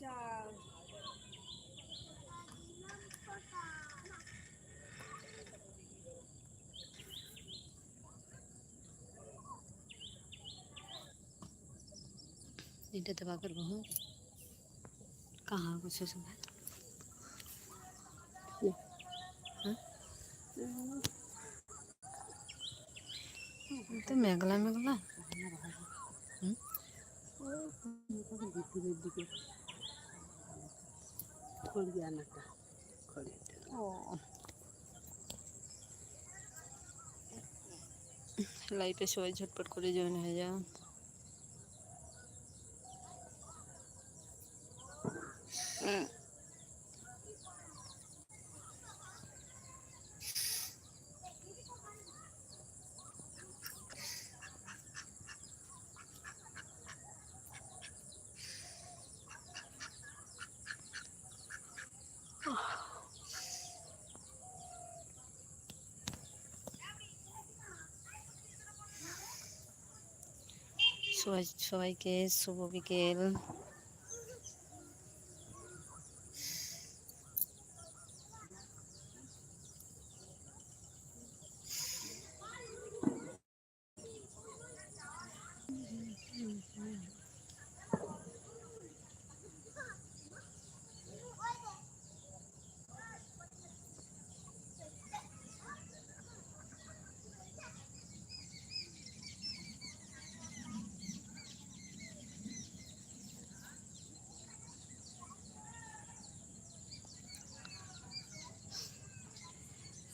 চাল नीटे दबा कर बहुत कहाँ कुछ सुना? हाँ? तो मेघला मेघला। हम्म? খড়ি আনাটা খড়ি ও লাইফে সবাই ঝটপট করে জয়েন হয়ে যাও। সবাই সবাইকে শুভ বিকেল।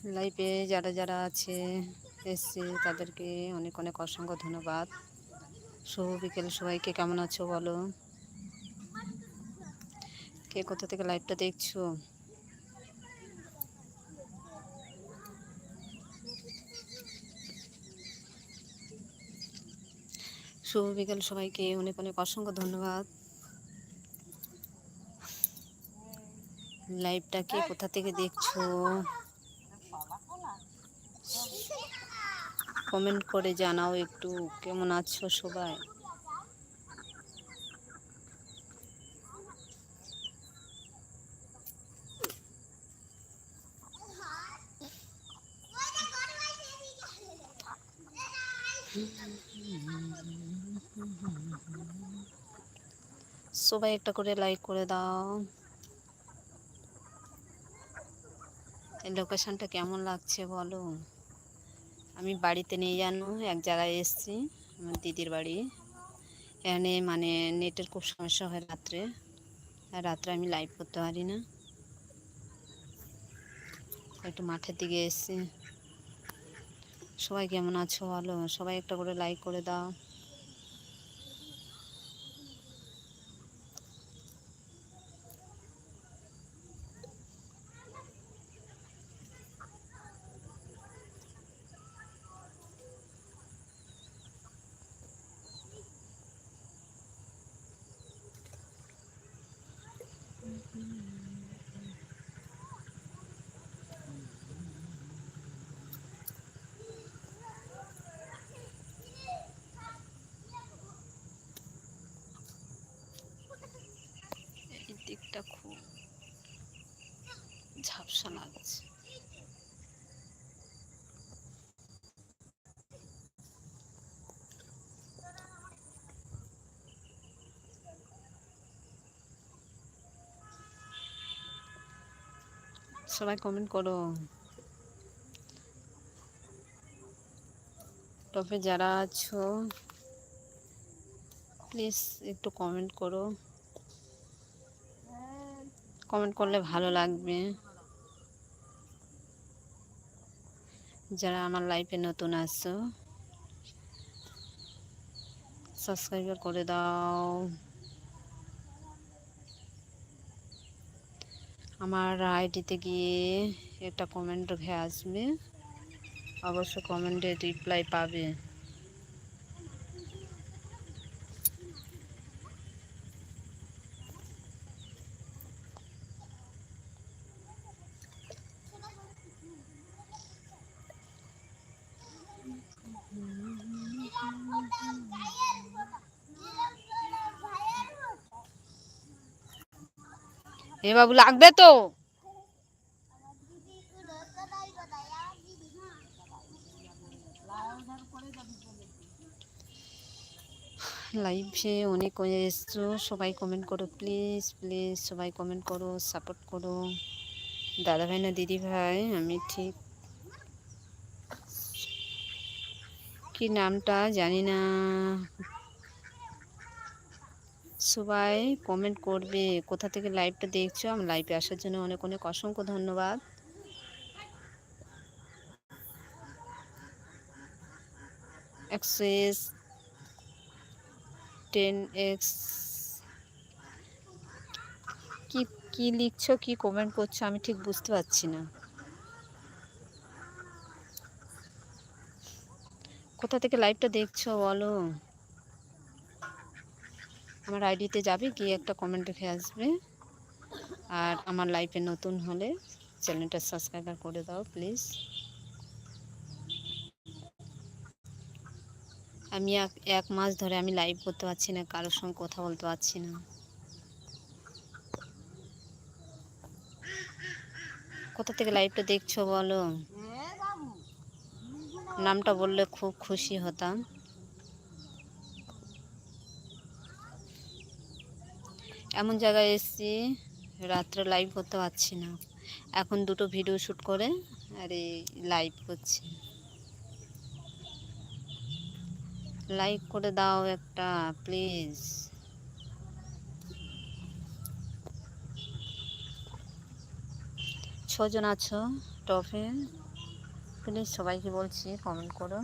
লাইফে যারা যারা আছে, এসছে, তাদেরকে অনেক অনেক অসংখ্য ধন্যবাদ। শুভ বিকেল, সবাইকে কেমন আছো বলো? কে কোথা থেকে লাইভটা দেখছ? শুভ বিকেল, সবাইকে অনেক অনেক অসংখ্য ধন্যবাদ। লাইভটা কে কোথা থেকে দেখছ? কমেন্ট করে জানাও একটু, কেমন আছো সবাই? সবাই একটা করে লাইক করে দাও। লোকেশনটা কেমন লাগছে বলো? আমি বাড়িতে নিয়ে জানো এক জায়গায় এসেছি, আমার দিদির বাড়ি। এখানে মানে নেটের খুব সমস্যা হয় রাত্রে, আর রাত্রে আমি লাইভ করতে পারি না। একটু মাঠের দিকে এসেছি। সবাই কেমন আছো ভালো সবাই একটা করে লাইক করে দাও এই দিকটা খুব ঝাপসা লাগছে সবাই কমেন্ট করো। টপে যারা আছো প্লিজ একটু কমেন্ট করো। কমেন্ট করলে ভালো লাগবে। যারা আমার লাইফে নতুন আসছো সাবস্ক্রাইব করে দাও। আমার আইডিতে গিয়ে একটা কমেন্ট রেখে আসবে। অবশ্য কমেন্টে রিপ্লাই পাবে। এ বাবু লাগবে তো। লাইভে অনেক এসছো, সবাই কমেন্ট করো প্লিজ প্লিজ সবাই কমেন্ট করো সাপোর্ট করো। দাদা ভাই না দিদি ভাই আমি ঠিক কি নামটা জানি না। সবাই কমেন্ট করবে, কোথা থেকে লাইভটা দেখছ? আমি লাইভে আসার জন্য অনেক অনেক অসংখ্য ধন্যবাদ। এক্সেস টেন এক্স কি কি লিখছো, কি কমেন্ট করছ, আমি ঠিক বুঝতে পারছি না। কোথা থেকে লাইভটা দেখছ বলো? আমার আইডিতে যাবে, গিয়ে একটা কমেন্ট রেখে আসবে। আর আমার লাইফে নতুন হলে চ্যানেলটা সাবস্ক্রাইবার করে দাও প্লিজ আমি এক এক মাস ধরে আমি লাইভ করতে পারছি না, কারোর সঙ্গে কথা বলতে পারছি না। কোথা থেকে লাইভটা দেখছ বলো? নামটা বললে খুব খুশি হতাম। এমন জায়গায় এসেছি, রাত্রে লাইভ করতে পারছি না। এখন দুটো ভিডিও শ্যুট করে আর এই লাইভ করছি। লাইক করে দাও একটা প্লিজ ছজন আছো টপে প্লিজ সবাইকে বলছি কমেন্ট করো।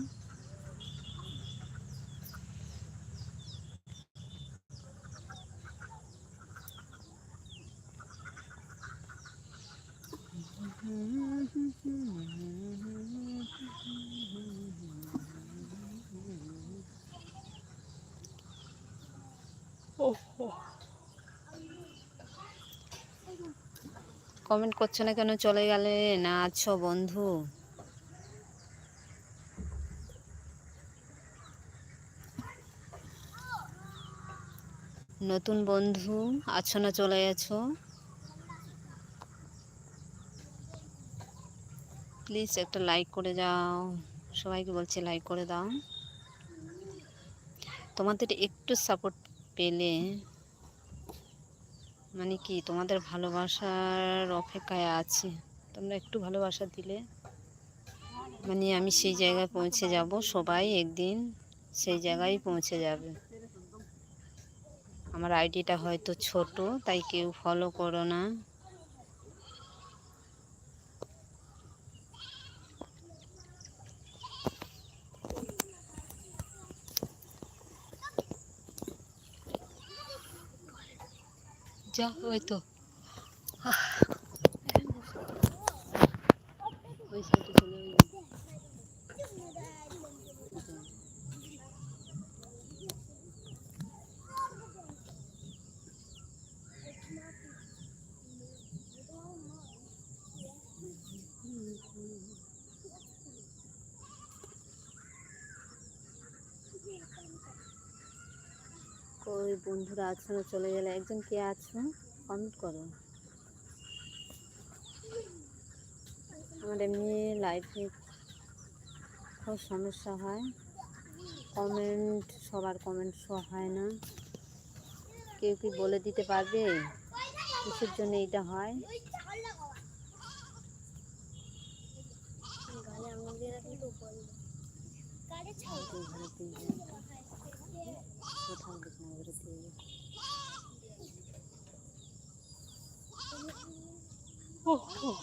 কমেন্ট করছ না কেন? চলে গেলে? না আছো বন্ধু। নতুন বন্ধু, আছো না চলে গেছো? প্লিজ একটা লাইক করে যাও। সবাইকে বলছি লাইক করে দাও। তোমাদের একটু সাপোর্ট পেলে মানে কি তোমাদের ভালোবাসার অপেক্ষায় আছে? তোমরা একটু ভালোবাসা দিলে। মানে আমি সেই জায়গায় পৌঁছে যাব, সবাই একদিন সেই জায়গায় পৌঁছে যাবে। আমার আইডিটা হয়তো ছোট, তাই কেউ ফলো করো না। যা ওই তো কই বন্ধুরা আছো না চলে গেলে একজন কে আছো? কমেন্ট করো। আমার এমনি লাইফে খুব সমস্যা হয়। কমেন্ট সবার কমেন্ট শো হয় না। কেউ কি বলে দিতে পারবে? কিসের জন্য এটা হয়? ಗೋಥಾಂಬಿಕ್ ನವರದ್ದು ಓಹ್ ಓಹ್